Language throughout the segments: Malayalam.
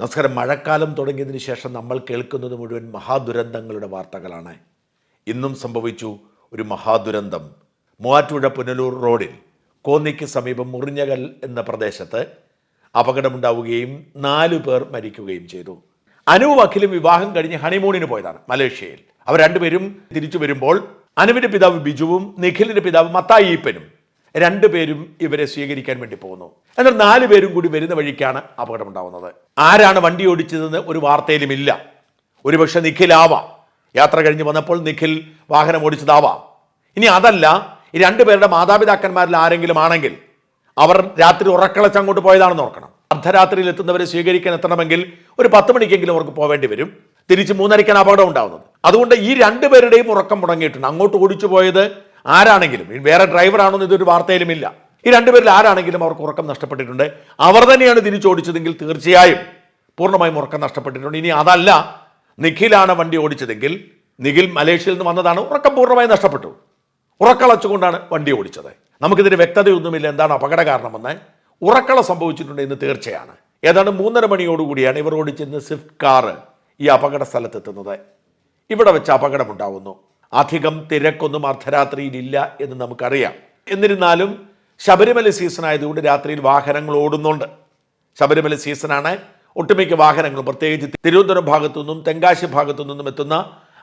നമസ്കാരം. മഴക്കാലം തുടങ്ങിയതിന് ശേഷം നമ്മൾ കേൾക്കുന്നത് മുഴുവൻ മഹാദുരന്തങ്ങളുടെ വാർത്തകളാണ്. ഇന്നും സംഭവിച്ചു ഒരു മഹാദുരന്തം. മൂവാറ്റുപുഴ പുനലൂർ റോഡിൽ കോന്നിക്ക് സമീപം മുറിഞ്ഞകൽ എന്ന പ്രദേശത്ത് അപകടമുണ്ടാവുകയും നാലു പേർ മരിക്കുകയും ചെയ്തു. അനുവും അഖിലും വിവാഹം കഴിഞ്ഞ് ഹണിമൂണിന് പോയതാണ് മലേഷ്യയിൽ. അവർ രണ്ടുപേരും തിരിച്ചു വരുമ്പോൾ അനുവിന്റെ പിതാവ് ബിജുവും നിഖിലിന്റെ പിതാവ് മത്തായിപ്പനും രണ്ടുപേരും ഇവരെ സ്വീകരിക്കാൻ വേണ്ടി പോകുന്നു. എന്നാൽ നാല് പേരും കൂടി വരുന്ന വഴിക്കാണ് അപകടമുണ്ടാവുന്നത്. ആരാണ് വണ്ടി ഓടിച്ചതെന്ന് ഒരു വാർത്തയിലും ഇല്ല. ഒരുപക്ഷെ നിഖിലാവാം. യാത്ര കഴിഞ്ഞ് വന്നപ്പോൾ നിഖിൽ വാഹനം ഓടിച്ചതാവാം. ഇനി അതല്ല ഈ രണ്ടുപേരുടെ മാതാപിതാക്കന്മാരിൽ ആരെങ്കിലും ആണെങ്കിൽ അവർ രാത്രി ഉറക്കളച്ച് അങ്ങോട്ട് പോയതാണെന്ന് ഓർക്കണം. അർദ്ധരാത്രിയിൽ എത്തുന്നവരെ സ്വീകരിക്കാൻ എത്തണമെങ്കിൽ ഒരു പത്ത് മണിക്കെങ്കിലും അവർക്ക് പോവേണ്ടി വരും. തിരിച്ച് മൂന്നരയ്ക്കാണ് അപകടം ഉണ്ടാവുന്നത്. അതുകൊണ്ട് ഈ രണ്ടുപേരുടെയും ഉറക്കം മുടങ്ങിയിട്ടുണ്ട്. അങ്ങോട്ട് ഓടിച്ചു പോയത് ആരാണെങ്കിലും വേറെ ഡ്രൈവറാണോ ഇതൊരു വാർത്തയിലുമില്ല ഈ രണ്ടുപേരിൽ ആരാണെങ്കിലും അവർക്ക് ഉറക്കം നഷ്ടപ്പെട്ടിട്ടുണ്ട്. അവർ തന്നെയാണ് തിരിച്ചോടിച്ചതെങ്കിൽ തീർച്ചയായും പൂർണമായും ഉറക്കം നഷ്ടപ്പെട്ടിട്ടുണ്ട്. ഇനി അതല്ല നിഖിലാണ് വണ്ടി ഓടിച്ചതെങ്കിൽ നിഖിൽ മലേഷ്യയിൽ നിന്ന് വന്നതാണ് ഉറക്കം പൂർണമായും നഷ്ടപ്പെട്ടു. ഉറക്കളച്ചുകൊണ്ടാണ് വണ്ടി ഓടിച്ചത്. നമുക്കിതിന് വ്യക്തതയൊന്നുമില്ല എന്താണ് അപകട കാരണമെന്ന് ഉറക്കള സംഭവിച്ചിട്ടുണ്ട് എന്ന് തീർച്ചയാണ്. ഏതാണ്ട് മൂന്നര മണിയോടുകൂടിയാണ് ഇവർ ഓടിച്ചിരുന്ന സ്വിഫ്റ്റ് കാറ് ഈ അപകട സ്ഥലത്തെത്തുന്നത് ഇവിടെ വെച്ച് അപകടമുണ്ടാവുന്നു. അധികം തിരക്കൊന്നും അർദ്ധരാത്രിയിലില്ല എന്ന് നമുക്കറിയാം. എന്നിരുന്നാലും ശബരിമല സീസൺ ആയതുകൊണ്ട് രാത്രിയിൽ വാഹനങ്ങൾ ഓടുന്നുണ്ട്. ശബരിമല സീസണാണ് ഒട്ടുമിക്ക വാഹനങ്ങൾ പ്രത്യേകിച്ച് തിരുവനന്തപുരം ഭാഗത്തു നിന്നും തെങ്കാശി ഭാഗത്തു നിന്നും എത്തുന്ന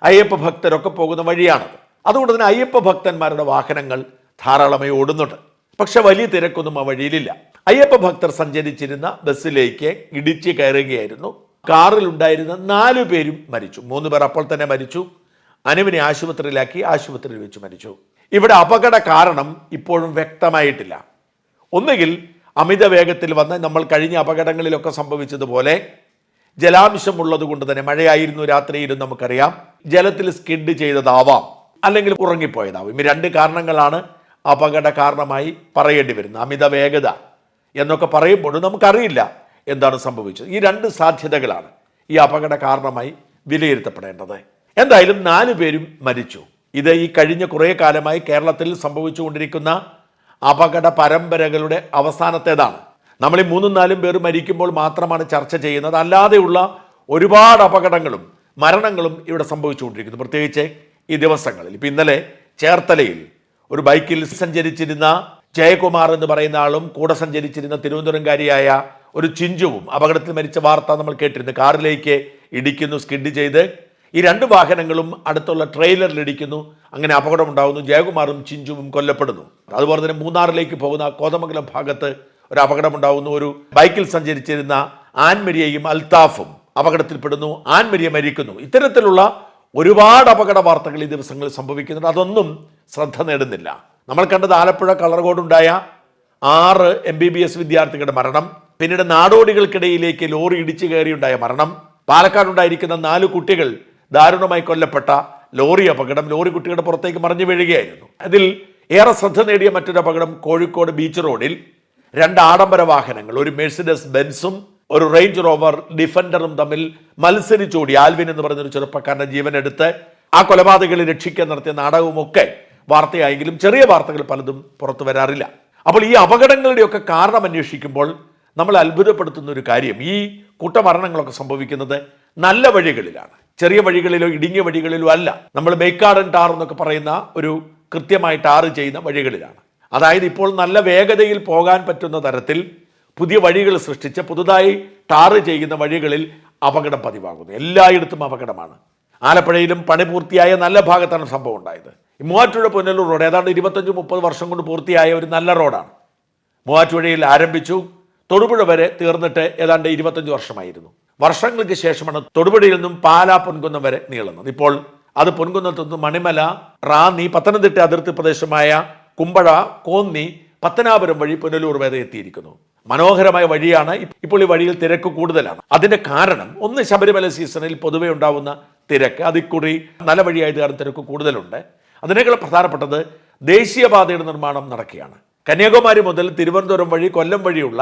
അയ്യപ്പ ഭക്തരൊക്കെ പോകുന്ന വഴിയാണ് അതുകൊണ്ട് തന്നെ അയ്യപ്പ ഭക്തന്മാരുടെ വാഹനങ്ങൾ ധാരാളമായി ഓടുന്നുണ്ട്. പക്ഷെ വലിയ തിരക്കൊന്നും ആ വഴിയിലില്ല. അയ്യപ്പ ഭക്തർ സഞ്ചരിച്ചിരുന്ന ബസ്സിലേക്ക് ഇടിച്ച് കയറുകയായിരുന്നു. കാറിലുണ്ടായിരുന്ന നാലു പേരും മരിച്ചു. മൂന്ന് പേർ അപ്പോൾ തന്നെ മരിച്ചു. അനുവിനെ ആശുപത്രിയിലാക്കി ആശുപത്രിയിൽ വെച്ച് മരിച്ചു. ഇവിടെ അപകട കാരണം ഇപ്പോഴും വ്യക്തമായിട്ടില്ല. ഒന്നുകിൽ അമിത വേഗത്തിൽ വന്ന് നമ്മൾ കഴിഞ്ഞ അപകടങ്ങളിലൊക്കെ സംഭവിച്ചതുപോലെ ജലാംശം ഉള്ളത് കൊണ്ട് തന്നെ മഴയായിരുന്നു രാത്രിയിലും നമുക്കറിയാം. ജലത്തിൽ സ്കിഡ് ചെയ്തതാവാം അല്ലെങ്കിൽ ഉറങ്ങിപ്പോയതാവും. ഈ രണ്ട് കാരണങ്ങളാണ് അപകട കാരണമായി പറയേണ്ടി വരുന്നത്. അമിത വേഗത എന്നൊക്കെ പറയുമ്പോഴും നമുക്കറിയില്ല എന്താണ് സംഭവിച്ചത്. ഈ രണ്ട് സാധ്യതകളാണ് ഈ അപകട കാരണമായി വിലയിരുത്തപ്പെടേണ്ടത്. എന്തായാലും നാല് പേരും മരിച്ചു. ഇത് ഈ കഴിഞ്ഞ കുറേ കാലമായി കേരളത്തിൽ സംഭവിച്ചുകൊണ്ടിരിക്കുന്ന അപകട പരമ്പരകളുടെ അവസാനത്തേതാണ്. നമ്മൾ ഈ മൂന്നും നാലും പേർ മരിക്കുമ്പോൾ മാത്രമാണ് ചർച്ച ചെയ്യുന്നത്. അല്ലാതെയുള്ള ഒരുപാട് അപകടങ്ങളും മരണങ്ങളും ഇവിടെ സംഭവിച്ചുകൊണ്ടിരിക്കുന്നു. പ്രത്യേകിച്ച് ഈ ദിവസങ്ങളിൽ. ഇപ്പം ഇന്നലെ ചേർത്തലയിൽ ഒരു ബൈക്കിൽ സഞ്ചരിച്ചിരുന്ന ജയകുമാർ എന്ന് പറയുന്ന ആളും കൂടെ സഞ്ചരിച്ചിരുന്ന തിരുവനന്തപുരംകാരിയായ ഒരു ചിഞ്ചുവും അപകടത്തിൽ മരിച്ച വാർത്ത നമ്മൾ കേട്ടിരുന്നു. കാറിലേക്ക് ഇടിക്കുന്നു സ്കിഡ് ചെയ്ത് ഈ രണ്ട് വാഹനങ്ങളും അടുത്തുള്ള ട്രെയിലറിൽ ഇടിക്കുന്നു. അങ്ങനെ അപകടമുണ്ടാകുന്നു ജയകുമാറും ചിഞ്ചുവും കൊല്ലപ്പെടുന്നു. അതുപോലെ തന്നെ മൂന്നാറിലേക്ക് പോകുന്ന കോതമംഗലം ഭാഗത്ത് ഒരു അപകടമുണ്ടാകുന്നു ഒരു ബൈക്കിൽ സഞ്ചരിച്ചിരുന്ന ആൻമരിയയും അൽത്താഫും അപകടത്തിൽപ്പെടുന്നു. ആൻമരിയ മരിക്കുന്നു. ഇത്തരത്തിലുള്ള ഒരുപാട് അപകട വാർത്തകൾ ഈ ദിവസങ്ങളിൽ സംഭവിക്കുന്നുണ്ട്. അതൊന്നും ശ്രദ്ധ നേടുന്നില്ല. നമ്മൾ കണ്ടത് ആലപ്പുഴ കളർകോടുണ്ടായ ആറ് എം ബി ബി എസ് വിദ്യാർത്ഥികളുടെ മരണം. പിന്നീട് നാടോടികൾക്കിടയിലേക്ക് ലോറി ഇടിച്ചു കയറിയുണ്ടായ മരണം. പാലക്കാടുണ്ടായിരിക്കുന്ന നാല് കുട്ടികൾ ദാരുണമായി കൊല്ലപ്പെട്ട ലോറി അപകടം ലോറി കുട്ടികളുടെ പുറത്തേക്ക് മറിഞ്ഞു വീഴുകയായിരുന്നു. അതിൽ ഏറെ ശ്രദ്ധ നേടിയ മറ്റൊരു അപകടം കോഴിക്കോട് ബീച്ച് റോഡിൽ രണ്ട് ആഡംബര വാഹനങ്ങൾ ഒരു മെഴ്സിഡസ് ബെൻസും ഒരു റേഞ്ച് റോവർ ഡിഫൻഡറും തമ്മിൽ മത്സരിച്ചോടി ആൽവിൻ എന്ന് പറയുന്നൊരു ചെറുപ്പക്കാരന്റെ ജീവനെടുത്ത് ആ കൊലപാതകളെ രക്ഷിക്കാൻ നടത്തിയ നാടകവുമൊക്കെ വാർത്തയായെങ്കിലും ചെറിയ വാർത്തകൾ പലതും പുറത്തു വരാറില്ല. അപ്പോൾ ഈ അപകടങ്ങളുടെയൊക്കെ കാരണം അന്വേഷിക്കുമ്പോൾ നമ്മൾ അത്ഭുതപ്പെടുത്തുന്ന ഒരു കാര്യം ഈ കൂട്ടമരണങ്ങളൊക്കെ സംഭവിക്കുന്നത് നല്ല വഴികളിലാണ്. ചെറിയ വഴികളിലോ ഇടുങ്ങിയ വഴികളിലോ അല്ല. നമ്മൾ മേക്കാടൻ ടാർ എന്നൊക്കെ പറയുന്ന ഒരു കൃത്യമായി ടാർ ചെയ്യുന്ന വഴികളിലാണ്. അതായത് ഇപ്പോൾ നല്ല വേഗതയിൽ പോകാൻ പറ്റുന്ന തരത്തിൽ പുതിയ വഴികൾ സൃഷ്ടിച്ച് പുതുതായി ടാർ ചെയ്യുന്ന വഴികളിൽ അപകടം പതിവാകുന്നു. എല്ലായിടത്തും അപകടമാണ്. ആലപ്പുഴയിലും പണി പൂർത്തിയായ നല്ല ഭാഗത്താണ് സംഭവം ഉണ്ടായത്. മൂവാറ്റുഴ പുനലൂർ റോഡ് ഏതാണ്ട് ഇരുപത്തഞ്ച് മുപ്പത് വർഷം കൊണ്ട് പൂർത്തിയായ ഒരു നല്ല റോഡാണ്. മൂവാറ്റുപുഴയിൽ ആരംഭിച്ചു. തൊടുപുഴ വരെ തീർന്നിട്ട് ഏതാണ്ട് ഇരുപത്തഞ്ച് വർഷമായിരുന്നു. വർഷങ്ങൾക്ക് ശേഷമാണ് തൊടുപുഴയിൽ നിന്നും പാലാ പൊൻകുന്നം വരെ നീളുന്നത്. ഇപ്പോൾ അത് പൊൻകുന്നത്ത് നിന്ന് മണിമല റാന്നി പത്തനംതിട്ട അതിർത്തി പ്രദേശമായ കുമ്പഴ കോന്നി പത്തനാപുരം വഴി പുനലൂർ വരെ എത്തിയിരിക്കുന്നു. മനോഹരമായ വഴിയാണ് ഇപ്പോൾ ഈ വഴിയിൽ തിരക്ക് കൂടുതലാണ്. അതിന്റെ കാരണം ഒന്ന് ശബരിമല സീസണിൽ പൊതുവെ ഉണ്ടാവുന്ന തിരക്ക് അതിക്കുറി നല്ല വഴിയായത് കാരണം തിരക്ക് കൂടുതലുണ്ട്. അതിനേക്കാൾ പ്രധാനപ്പെട്ടത് ദേശീയപാതയുടെ നിർമ്മാണം നടക്കുകയാണ്. കന്യാകുമാരി മുതൽ തിരുവനന്തപുരം വഴി കൊല്ലം വഴിയുള്ള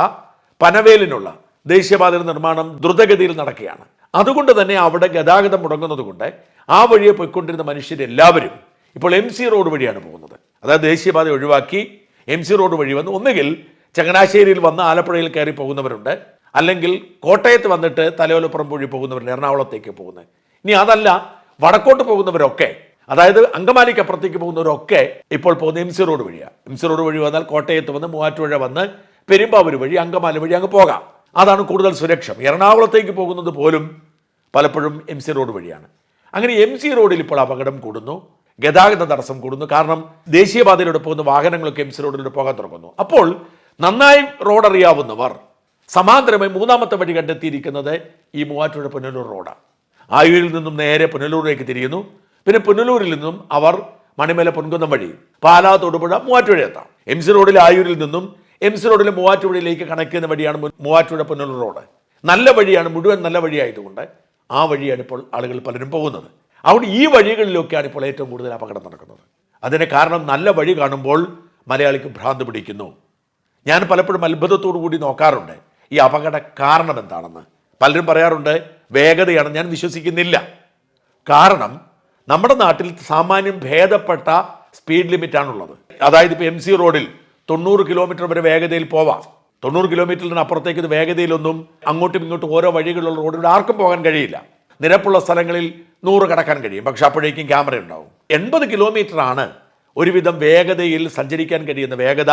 പനവേലിനുള്ള ദേശീയപാതയുടെ നിർമ്മാണം ദ്രുതഗതിയിൽ നടക്കുകയാണ്. അതുകൊണ്ട് തന്നെ അവിടെ ഗതാഗതം മുടങ്ങുന്നത് കൊണ്ട് ആ വഴിയെ പോയിക്കൊണ്ടിരുന്ന മനുഷ്യരെല്ലാവരും ഇപ്പോൾ എം സി റോഡ് വഴിയാണ് പോകുന്നത്. അതായത് ദേശീയപാത ഒഴിവാക്കി എം സി റോഡ് വഴി വന്ന് ഒന്നുകിൽ ചങ്ങനാശ്ശേരിയിൽ വന്ന് ആലപ്പുഴയിൽ കയറി പോകുന്നവരുണ്ട്. അല്ലെങ്കിൽ കോട്ടയത്ത് വന്നിട്ട് തലയോലപ്പുറം വഴി പോകുന്നവരുണ്ട്. എറണാകുളത്തേക്ക് പോകുന്നത്. ഇനി അതല്ല വടക്കോട്ട് പോകുന്നവരൊക്കെ അതായത് അങ്കമാലിക്ക് അപ്പുറത്തേക്ക് പോകുന്നവരൊക്കെ ഇപ്പോൾ പോകുന്ന എം സി റോഡ് വഴിയാണ് എം സി റോഡ് വഴി വന്നാൽ കോട്ടയത്ത് വന്ന് മൂവാറ്റുപുഴ വന്ന് പെരുമ്പാവൂർ വഴി അങ്കമാലി വഴി അങ്ങ് പോകാം. അതാണ് കൂടുതൽ സുരക്ഷം. എറണാകുളത്തേക്ക് പോകുന്നത് പോലും പലപ്പോഴും എം സി റോഡ് വഴിയാണ്. അങ്ങനെ എം സി റോഡിൽ ഇപ്പോൾ അപകടം കൂടുന്നു. ഗതാഗത തടസ്സം കൂടുന്നു. കാരണം ദേശീയപാതയിലൂടെ പോകുന്ന വാഹനങ്ങളൊക്കെ എം സി റോഡിലൂടെ പോകാൻ തുടങ്ങുന്നു. അപ്പോൾ നന്നായി റോഡ് അറിയാവുന്നവർ സമാന്തരമായി മൂന്നാമത്തെ വഴി കണ്ടെത്തിയിരിക്കുന്നത് ഈ മൂവാറ്റുപുഴ പുനലൂർ റോഡാണ്. ആയൂരിൽ നിന്നും നേരെ പുനലൂരിലേക്ക് തിരിയുന്നു. പിന്നെ പുനലൂരിൽ നിന്നും അവർ മണിമല പൊൻകുന്നം വഴി പാലാ തൊടുപുഴ മൂവാറ്റുപുഴ എത്താം. എം സി റോഡിൽ ആയൂരിൽ നിന്നും എം സി റോഡിലെ മൂവാറ്റുപുഴയിലേക്ക് കണക്ട് ചെയ്യുന്ന വഴിയാണ് മൂവാറ്റുപുഴ പുനലൂർ റോഡ്. നല്ല വഴിയാണ് മുഴുവൻ നല്ല വഴിയായതുകൊണ്ട് ആ വഴിയാണ് ഇപ്പോൾ ആളുകൾ പലരും പോകുന്നത്. അവിടെ ഈ വഴികളിലൊക്കെയാണ് ഇപ്പോൾ ഏറ്റവും കൂടുതൽ അപകടം നടക്കുന്നത്. അതിന് കാരണം നല്ല വഴി കാണുമ്പോൾ മലയാളിക്ക് ഭ്രാന്ത് പിടിക്കുന്നു. ഞാൻ പലപ്പോഴും അത്ഭുതത്തോടു കൂടി നോക്കാറുണ്ട് ഈ അപകട കാരണം എന്താണെന്ന്. പലരും പറയാറുണ്ട് വേഗതയാണ് ഞാൻ വിശ്വസിക്കുന്നില്ല. കാരണം നമ്മുടെ നാട്ടിൽ സാമാന്യം ഭേദപ്പെട്ട സ്പീഡ് ലിമിറ്റാണുള്ളത്. അതായത് ഇപ്പോൾ എം സി റോഡിൽ തൊണ്ണൂറ് കിലോമീറ്റർ വരെ വേഗതയിൽ പോവാം. തൊണ്ണൂറ് കിലോമീറ്ററിന് അപ്പുറത്തേക്ക് ഇത് വേഗതയിലൊന്നും അങ്ങോട്ടും ഇങ്ങോട്ടും ഓരോ വഴികളുള്ള റോഡിലൂടെ ആർക്കും പോകാൻ കഴിയില്ല. നിരപ്പുള്ള സ്ഥലങ്ങളിൽ നൂറ് കടക്കാൻ കഴിയും. പക്ഷെ അപ്പോഴേക്കും ക്യാമറ ഉണ്ടാവും. എൺപത് കിലോമീറ്ററാണ് ഒരുവിധം വേഗതയിൽ സഞ്ചരിക്കാൻ കഴിയുന്ന വേഗത.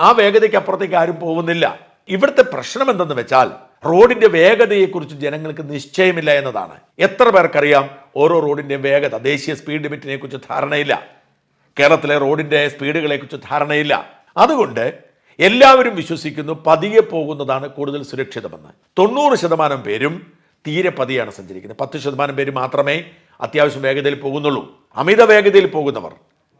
ആ വേഗതയ്ക്ക് അപ്പുറത്തേക്ക് ആരും പോകുന്നില്ല. ഇവിടുത്തെ പ്രശ്നം എന്തെന്ന് വെച്ചാൽ റോഡിന്റെ വേഗതയെക്കുറിച്ച് ജനങ്ങൾക്ക് നിശ്ചയമില്ല എന്നതാണ്. എത്ര പേർക്കറിയാം ഓരോ റോഡിന്റെയും വേഗത. ദേശീയ സ്പീഡ് ലിമിറ്റിനെ കുറിച്ച് ധാരണയില്ല. കേരളത്തിലെ റോഡിന്റെ സ്പീഡുകളെക്കുറിച്ച് ധാരണയില്ല. അതുകൊണ്ട് എല്ലാവരും വിശ്വസിക്കുന്നു പതിയെ പോകുന്നതാണ് കൂടുതൽ സുരക്ഷിതമെന്ന്. തൊണ്ണൂറ് ശതമാനം പേരും തീരെ പതിയാണ് സഞ്ചരിക്കുന്നത്. പത്ത് ശതമാനം പേര് മാത്രമേ അത്യാവശ്യം വേഗതയിൽ പോകുന്നുള്ളൂ. അമിത വേഗതയിൽ പോകുന്നവർ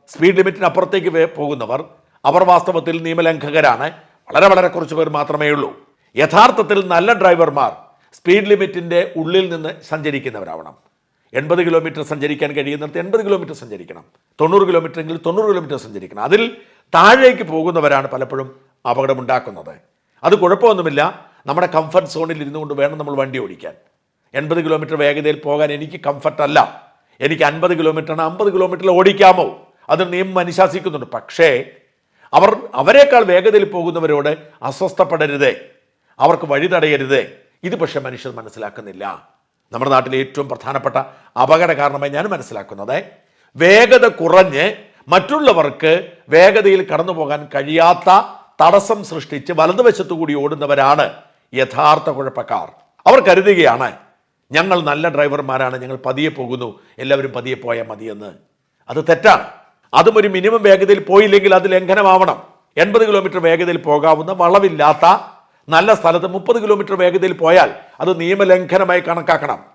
സ്പീഡ് ലിമിറ്റിന് അപ്പുറത്തേക്ക് പോകുന്നവർ അവർ വാസ്തവത്തിൽ നിയമലംഘകരാണ്. വളരെ വളരെ കുറച്ച് പേർ മാത്രമേ ഉള്ളൂ. യഥാർത്ഥത്തിൽ നല്ല ഡ്രൈവർമാർ സ്പീഡ് ലിമിറ്റിന്റെ ഉള്ളിൽ നിന്ന് സഞ്ചരിക്കുന്നവരാവണം. എൺപത് കിലോമീറ്റർ സഞ്ചരിക്കാൻ കഴിയുന്നിടത്ത് എൺപത് കിലോമീറ്റർ സഞ്ചരിക്കണം. തൊണ്ണൂറ് കിലോമീറ്റർ എങ്കിൽ തൊണ്ണൂറ് കിലോമീറ്റർ സഞ്ചരിക്കണം. അതിൽ താഴേക്ക് പോകുന്നവരാണ് പലപ്പോഴും അപകടമുണ്ടാക്കുന്നത്. അത് കുഴപ്പമൊന്നുമില്ല. നമ്മുടെ കംഫർട്ട് സോണിൽ ഇരുന്നു കൊണ്ട് വേണം നമ്മൾ വണ്ടി ഓടിക്കാൻ. എൺപത് കിലോമീറ്റർ വേഗതയിൽ പോകാൻ എനിക്ക് കംഫർട്ടല്ല എനിക്ക് അൻപത് കിലോമീറ്ററാണ് അമ്പത് കിലോമീറ്ററിൽ ഓടിക്കാമോ? അത് നിയമം അനുശാസിക്കുന്നുണ്ട്. പക്ഷേ അവർ അവരെക്കാൾ വേഗതയിൽ പോകുന്നവരോട് അസ്വസ്ഥപ്പെടരുതേ. അവർക്ക് വഴി തടയരുതേ ഇത് പക്ഷേ മനുഷ്യർ മനസ്സിലാക്കുന്നില്ല. നമ്മുടെ നാട്ടിലെ ഏറ്റവും പ്രധാനപ്പെട്ട അപകട കാരണമായി ഞാൻ മനസ്സിലാക്കുന്നത്. വേഗത കുറഞ്ഞ് മറ്റുള്ളവർക്ക് വേഗതയിൽ കടന്നു പോകാൻ കഴിയാത്ത തടസ്സം സൃഷ്ടിച്ച് വലതുവശത്തു കൂടി ഓടുന്നവരാണ് യഥാർത്ഥ കുഴപ്പക്കാർ. അവർ കരുതുകയാണ് ഞങ്ങൾ നല്ല ഡ്രൈവർമാരാണ് ഞങ്ങൾ പതിയെ പോകുന്നു എല്ലാവരും പതിയെ പോയാൽ മതിയെന്ന്. അത് തെറ്റാണ്. അതും ഒരു മിനിമം വേഗതയിൽ പോയില്ലെങ്കിൽ അത് ലംഘനമാവണം. എൺപത് കിലോമീറ്റർ വേഗതയിൽ പോകാവുന്ന വളവില്ലാത്ത നല്ല സ്ഥലത്ത് മുപ്പത് കിലോമീറ്റർ വേഗതയിൽ പോയാൽ അത് നിയമലംഘനമായി കണക്കാക്കണം.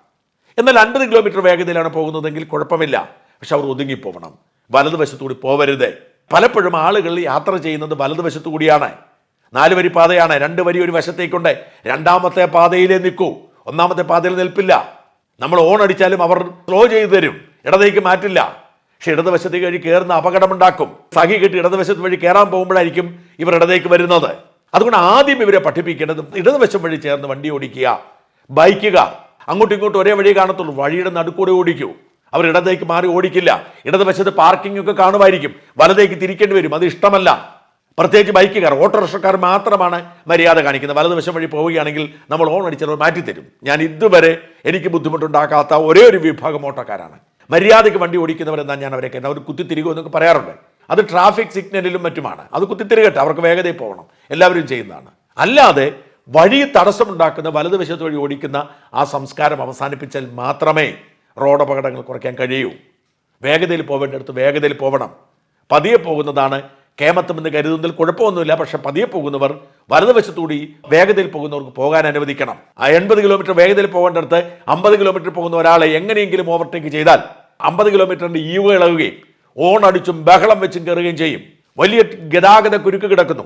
എന്നാൽ അൻപത് കിലോമീറ്റർ വേഗതയിലാണ് പോകുന്നതെങ്കിൽ കുഴപ്പമില്ല. പക്ഷെ അവർ ഒതുങ്ങിപ്പോകണം വലതുവശത്തുകൂടി പോവരുത്. പലപ്പോഴും ആളുകൾ യാത്ര ചെയ്യുന്നത് വലതുവശത്തു കൂടിയാണ് നാല് വരി പാതയാണ്. രണ്ട് വരി ഒരു വശത്തേക്കുണ്ട്. രണ്ടാമത്തെ പാതയിലേ നിൽക്കൂ. ഒന്നാമത്തെ പാതയിൽ നിൽപ്പില്ല. നമ്മൾ ഓൺ അടിച്ചാലും അവർ സ്ലോ ചെയ്തു തരും. ഇടതേക്ക് മാറ്റില്ല. പക്ഷെ ഇടതുവശത്തേക്ക് വഴി കയറുന്ന അപകടമുണ്ടാക്കും. സഖി കെട്ടി ഇടതുവശത്ത് വഴി കയറാൻ പോകുമ്പോഴായിരിക്കും ഇവർ ഇടതേക്ക് വരുന്നത്. അതുകൊണ്ട് ആദ്യം ഇവരെ പഠിപ്പിക്കേണ്ടത് ഇടതുവശം വഴി ചേർന്ന് വണ്ടി ഓടിക്കുക. ബൈക്കുകാർ അങ്ങോട്ടും ഇങ്ങോട്ടും ഒരേ വഴി കാണത്തുള്ളൂ. വഴിയുടെ നടുക്കൂടെ ഓടിക്കൂ. അവർ ഇടത്തേക്ക് മാറി ഓടിക്കില്ല. ഇടതുവശത്ത് പാർക്കിംഗ് ഒക്കെ കാണുമായിരിക്കും. വലതേക്ക് തിരിക്കേണ്ടി വരും. അത് ഇഷ്ടമല്ല. പ്രത്യേകിച്ച് ബൈക്കുകാർ ഓട്ടോറിക്ഷക്കാർ മാത്രമാണ് മര്യാദ കാണിക്കുന്നത്. വലതുവശം വഴി പോവുകയാണെങ്കിൽ നമ്മൾ ഓൺ അടിച്ചവർ മാറ്റിത്തരും. ഞാൻ ഇതുവരെ എനിക്ക് ബുദ്ധിമുട്ടുണ്ടാക്കാത്ത ഒരേ ഒരു വിഭാഗം ഓട്ടോക്കാരാണ്. മര്യാദയ്ക്ക് വണ്ടി ഓടിക്കുന്നവരെന്നാൽ ഞാൻ അവരെ അവർ കുത്തിത്തിരികോ എന്നൊക്കെ പറയാറുണ്ട്. അത് ട്രാഫിക് സിഗ്നലിലും മറ്റുമാണ്. അത് കുത്തിത്തിരികട്ടെ അവർക്ക് വേഗതയിൽ പോകണം. എല്ലാവരും ചെയ്യുന്നതാണ്. അല്ലാതെ വഴി തടസ്സമുണ്ടാക്കുന്ന വലതുവശത്ത് വഴി ഓടിക്കുന്ന ആ സംസ്കാരം അവസാനിപ്പിച്ചാൽ മാത്രമേ റോഡ് അപകടങ്ങൾ കുറയ്ക്കാൻ കഴിയൂ. വേഗതയിൽ പോവേണ്ടടുത്ത് വേഗതയിൽ പോകണം പതിയെ പോകുന്നതാണ് കേമത്വമെന്ന് കരുതുന്നതിൽ കുഴപ്പമൊന്നുമില്ല. പക്ഷെ പതിയെ പോകുന്നവർ വലതുവശത്തൂടി വേഗതയിൽ പോകുന്നവർക്ക് പോകാൻ അനുവദിക്കണം. ആ എൺപത് കിലോമീറ്റർ വേഗതയിൽ പോകേണ്ടടുത്ത് അമ്പത് കിലോമീറ്റർ പോകുന്ന ഒരാളെ എങ്ങനെയെങ്കിലും ഓവർടേക്ക് ചെയ്താൽ അമ്പത് കിലോമീറ്ററിന്റെ ഈവ് ഇളകുകയും ഓണടിച്ചും ബഹളം വെച്ചും കയറുകയും ചെയ്യും. വലിയ ഗതാഗത കുരുക്ക് കിടക്കുന്നു.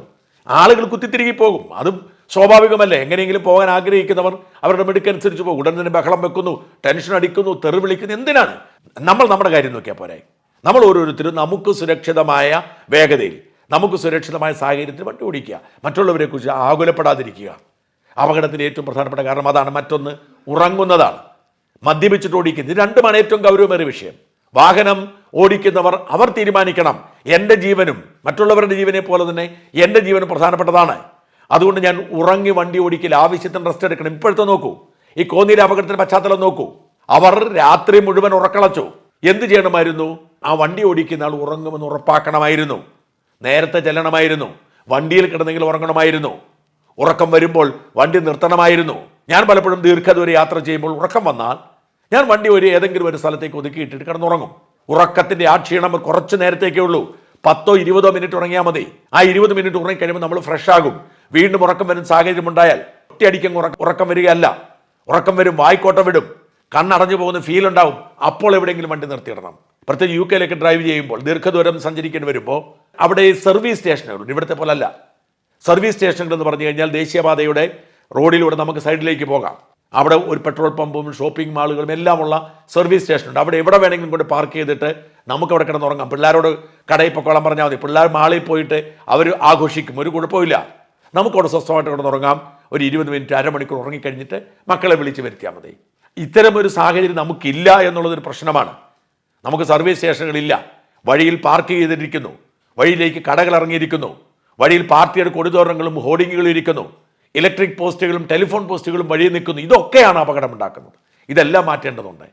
ആളുകൾ കുത്തിത്തിരികി പോകും. അതും സ്വാഭാവികമല്ലേ? എങ്ങനെയെങ്കിലും പോകാൻ ആഗ്രഹിക്കുന്നവർ അവരുടെ മിടുക്കനുസരിച്ച് പോകും. ഉടൻ തന്നെ ബഹളം വെക്കുന്നു ടെൻഷൻ അടിക്കുന്നു തെറി വിളിക്കുന്നു. എന്തിനാണ്? നമ്മൾ നമ്മുടെ കാര്യം നോക്കിയാൽ പോരെ. നമ്മൾ ഓരോരുത്തരും നമുക്ക് സുരക്ഷിതമായ വേഗതയിൽ നമുക്ക് സുരക്ഷിതമായ സാഹചര്യത്തിൽ വണ്ടി ഓടിക്കുക. മറ്റുള്ളവരെ കുറിച്ച് ആകുലപ്പെടാതിരിക്കുക. അപകടത്തിന്റെ ഏറ്റവും പ്രധാനപ്പെട്ട കാരണം അതാണ് മറ്റൊന്ന് ഉറങ്ങുന്നതാണ്. മദ്യപിച്ചിട്ട് ഓടിക്കുന്നത്. രണ്ടുമാണ് ഏറ്റവും ഗൗരവമേറിയ വിഷയം. വാഹനം ഓടിക്കുന്നവർ അവർ തീരുമാനിക്കണം. എന്റെ ജീവനും മറ്റുള്ളവരുടെ ജീവനെ പോലെ തന്നെ എന്റെ ജീവനും പ്രധാനപ്പെട്ടതാണ്. അതുകൊണ്ട് ഞാൻ ഉറങ്ങി വണ്ടി ഓടിക്കില്ല ആവശ്യത്തിന് റെസ്റ്റ് എടുക്കണം. ഇപ്പോഴത്തെ നോക്കൂ. ഈ കോന്നിയിലെ അപകടത്തിന്റെ പശ്ചാത്തലം നോക്കൂ. അവർ രാത്രി മുഴുവൻ ഉറക്കളച്ചു. എന്ത് ചെയ്യണമായിരുന്നു? ആ വണ്ടി ഓടിക്കുന്ന ആൾ ഉറങ്ങുമെന്ന് ഉറപ്പാക്കണമായിരുന്നു. നേരത്തെ ചെല്ലണമായിരുന്നു. വണ്ടിയിൽ കിടന്നെങ്കിൽ ഉറങ്ങണമായിരുന്നു. ഉറക്കം വരുമ്പോൾ വണ്ടി നിർത്തണമായിരുന്നു. ഞാൻ പലപ്പോഴും ദീർഘദൂര യാത്ര ചെയ്യുമ്പോൾ ഉറക്കം വന്നാൽ ഞാൻ വണ്ടി ഒരു ഏതെങ്കിലും ഒരു സ്ഥലത്തേക്ക് ഒതുക്കിയിട്ടിട്ട് കിടന്നുറങ്ങും. ഉറക്കത്തിന്റെ ആ ക്ഷീണം കുറച്ച് നേരത്തേക്കേ ഉള്ളൂ. പത്തോ ഇരുപതോ മിനിറ്റ് ഉറങ്ങിയാൽ മതി. ആ ഇരുപത് മിനിറ്റ് ഉറങ്ങി കഴിയുമ്പോൾ നമ്മൾ ഫ്രഷ് ആകും. വീണ്ടും ഉറക്കം വരുന്ന സാഹചര്യം ഉണ്ടായാൽ ഒറ്റയടിക്കും ഉറക്കം ഉറക്കം വരികയല്ല. ഉറക്കം വരും വായിക്കോട്ട വിടും. കണ്ണടഞ്ഞു പോകുന്ന ഫീൽ ഉണ്ടാവും. അപ്പോൾ എവിടെയെങ്കിലും വണ്ടി നിർത്തിയിടണം. പ്രത്യേകിച്ച് യു കെയിലേക്ക് ഡ്രൈവ് ചെയ്യുമ്പോൾ ദീർഘദൂരം സഞ്ചരിക്കേണ്ടി വരുമ്പോൾ അവിടെ സർവീസ് സ്റ്റേഷനുകളുണ്ട് ഇവിടുത്തെ അല്ല സർവീസ് സ്റ്റേഷനുകൾ എന്ന് പറഞ്ഞു കഴിഞ്ഞാൽ ദേശീയപാതയുടെ റോഡിലൂടെ നമുക്ക് സൈഡിലേക്ക് പോകാം. അവിടെ ഒരു പെട്രോൾ പമ്പും ഷോപ്പിംഗ് മാളുകളും എല്ലാമുള്ള സർവീസ് സ്റ്റേഷനുണ്ട് അവിടെ എവിടെ വേണമെങ്കിലും കൊണ്ട് പാർക്ക് ചെയ്തിട്ട് നമുക്ക് അവിടെ കിടന്നുറങ്ങാം. പിള്ളേരോട് കടയിൽ പൊക്കോളം പറഞ്ഞാൽ മതി. പിള്ളേർ മാളിൽ പോയിട്ട് അവർ ആഘോഷിക്കും. ഒരു കുഴപ്പമില്ല നമുക്കവിടെ സ്വസ്ഥമായിട്ട് കിടന്നുറങ്ങാം. ഒരു ഇരുപത് മിനിറ്റ് അരമണിക്കൂർ ഉറങ്ങിക്കഴിഞ്ഞിട്ട് മക്കളെ വിളിച്ച് വരുത്തിയാൽ മതി. ഇത്തരം ഒരു സാഹചര്യം നമുക്കില്ല എന്നുള്ളതൊരു പ്രശ്നമാണ്. നമുക്ക് സർവീസ് സ്റ്റേഷനുകളില്ല. വഴിയിൽ പാർക്ക് ചെയ്തിരിക്കുന്നു. വഴിയിലേക്ക് കടകൾ ഇറങ്ങിയിരിക്കുന്നു. വഴിയിൽ പാർട്ടിയുടെ കൊടിതോരണങ്ങളും ഹോർഡിങ്ങുകളും ഇരിക്കുന്നു. ഇലക്ട്രിക് പോസ്റ്റുകളും ടെലിഫോൺ പോസ്റ്റുകളും വഴി നിൽക്കുന്നു. ഇതൊക്കെയാണ് അപകടമുണ്ടാക്കുന്നത്. ഇതെല്ലാം മാറ്റേണ്ടതുണ്ട്.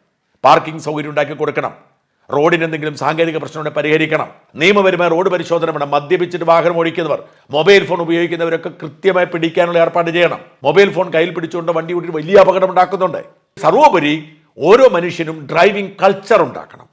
പാർക്കിംഗ് സൗകര്യം ഉണ്ടാക്കി കൊടുക്കണം. റോഡിന് എന്തെങ്കിലും സാങ്കേതിക പ്രശ്നമുണ്ടെങ്കിൽ പരിഹരിക്കണം. നിയമപരമായ റോഡ് പരിശോധന വേണം. മദ്യപിച്ചിട്ട് വാഹനം ഓടിക്കുന്നവർ മൊബൈൽ ഫോൺ ഉപയോഗിക്കുന്നവരൊക്കെ കൃത്യമായി പിടിക്കാനുള്ള ഏർപ്പാട് ചെയ്യണം. മൊബൈൽ ഫോൺ കയ്യിൽ പിടിച്ചുകൊണ്ട് വണ്ടി ഓടി വലിയ അപകടം ഉണ്ടാക്കുന്നുണ്ട്. സർവോപരി ഓരോ മനുഷ്യനും ഡ്രൈവിംഗ് കൾച്ചർ ഉണ്ടാക്കണം.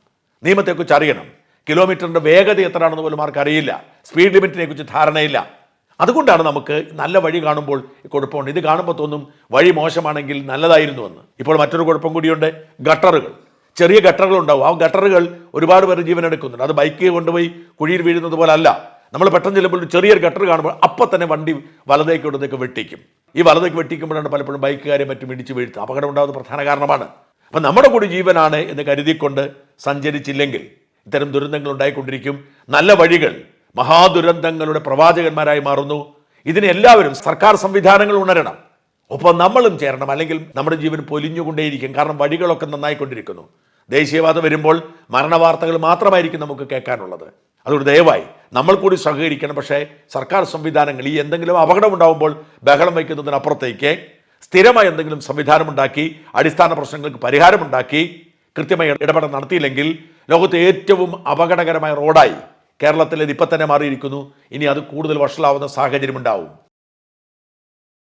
നിയമത്തെക്കുറിച്ച് അറിയണം. കിലോമീറ്ററിന്റെ വേഗത എത്രയാണെന്ന് പോലും ആർക്കും അറിയില്ല. സ്പീഡ് ലിമിറ്റിനെ കുറിച്ച് ധാരണയില്ല. അതുകൊണ്ടാണ് നമുക്ക് നല്ല വഴി കാണുമ്പോൾ കുഴപ്പമുണ്ട് ഇത് കാണുമ്പോൾ തോന്നും വഴി മോശമാണെങ്കിൽ നല്ലതായിരുന്നു എന്ന് ഇപ്പോൾ മറ്റൊരു കുഴപ്പം കൂടിയുണ്ട് ഗട്ടറുകൾ. ചെറിയ ഗട്ടറുകൾ ഉണ്ടാവും ആ ഗട്ടറുകൾ ഒരുപാട് പേർ ജീവൻ എടുക്കുന്നുണ്ട് അത് ബൈക്ക് കൊണ്ടുപോയി കുഴിയിൽ വീഴുന്നത് പോലെ അല്ല നമ്മൾ പെട്ടെന്ന് ചെല്ലുമ്പോൾ ചെറിയൊരു ഗട്ടർ കാണുമ്പോൾ അപ്പം തന്നെ വണ്ടി വലതേക്ക് ഇടത്തേക്ക് വെട്ടിക്കും. ഈ വലതേക്ക് വെട്ടിക്കുമ്പോഴാണ് പലപ്പോഴും ബൈക്കുകാരെ മറ്റും ഇടിച്ച് വീഴ്ത്തുക. അപകടം ഉണ്ടാകുന്ന പ്രധാന കാരണമാണ്. അപ്പം നമ്മുടെ കൂടി ജീവനാണ് എന്ന് കരുതിക്കൊണ്ട് സഞ്ചരിച്ചില്ലെങ്കിൽ ഇത്തരം ദുരന്തങ്ങൾ ഉണ്ടായിക്കൊണ്ടിരിക്കും. നല്ല വഴികൾ മഹാദുരന്തങ്ങളുടെ പ്രവാചകന്മാരായി മാറുന്നു. ഇതിനെല്ലാവരും സർക്കാർ സംവിധാനങ്ങൾ ഉണരണം. ഒപ്പം നമ്മളും ചേരണം. അല്ലെങ്കിൽ നമ്മുടെ ജീവൻ പൊലിഞ്ഞുകൊണ്ടേയിരിക്കും. കാരണം വഴികളൊക്കെ നന്നായിക്കൊണ്ടിരിക്കുന്നു. ദേശീയവാദം വരുമ്പോൾ മരണവാർത്തകൾ മാത്രമായിരിക്കും നമുക്ക് കേൾക്കാനുള്ളത്. അതുകൊണ്ട് ദയവായി നമ്മൾ കൂടി സഹകരിക്കണം. പക്ഷേ സർക്കാർ സംവിധാനങ്ങൾ ഈ എന്തെങ്കിലും അപകടം ഉണ്ടാകുമ്പോൾ ബഹളം വയ്ക്കുന്നതിനപ്പുറത്തേക്ക് സ്ഥിരമായി എന്തെങ്കിലും സംവിധാനമുണ്ടാക്കി അടിസ്ഥാന പ്രശ്നങ്ങൾക്ക് പരിഹാരമുണ്ടാക്കി കൃത്യമായി ഇടപെടൽ നടത്തിയില്ലെങ്കിൽ ലോകത്തെ ഏറ്റവും അപകടകരമായ റോഡായി കേരളത്തിലേത് ഇപ്പം തന്നെ മാറിയിരിക്കുന്നു. ഇനി അത് കൂടുതൽ വഷളാവുന്ന സാഹചര്യം ഉണ്ടാവും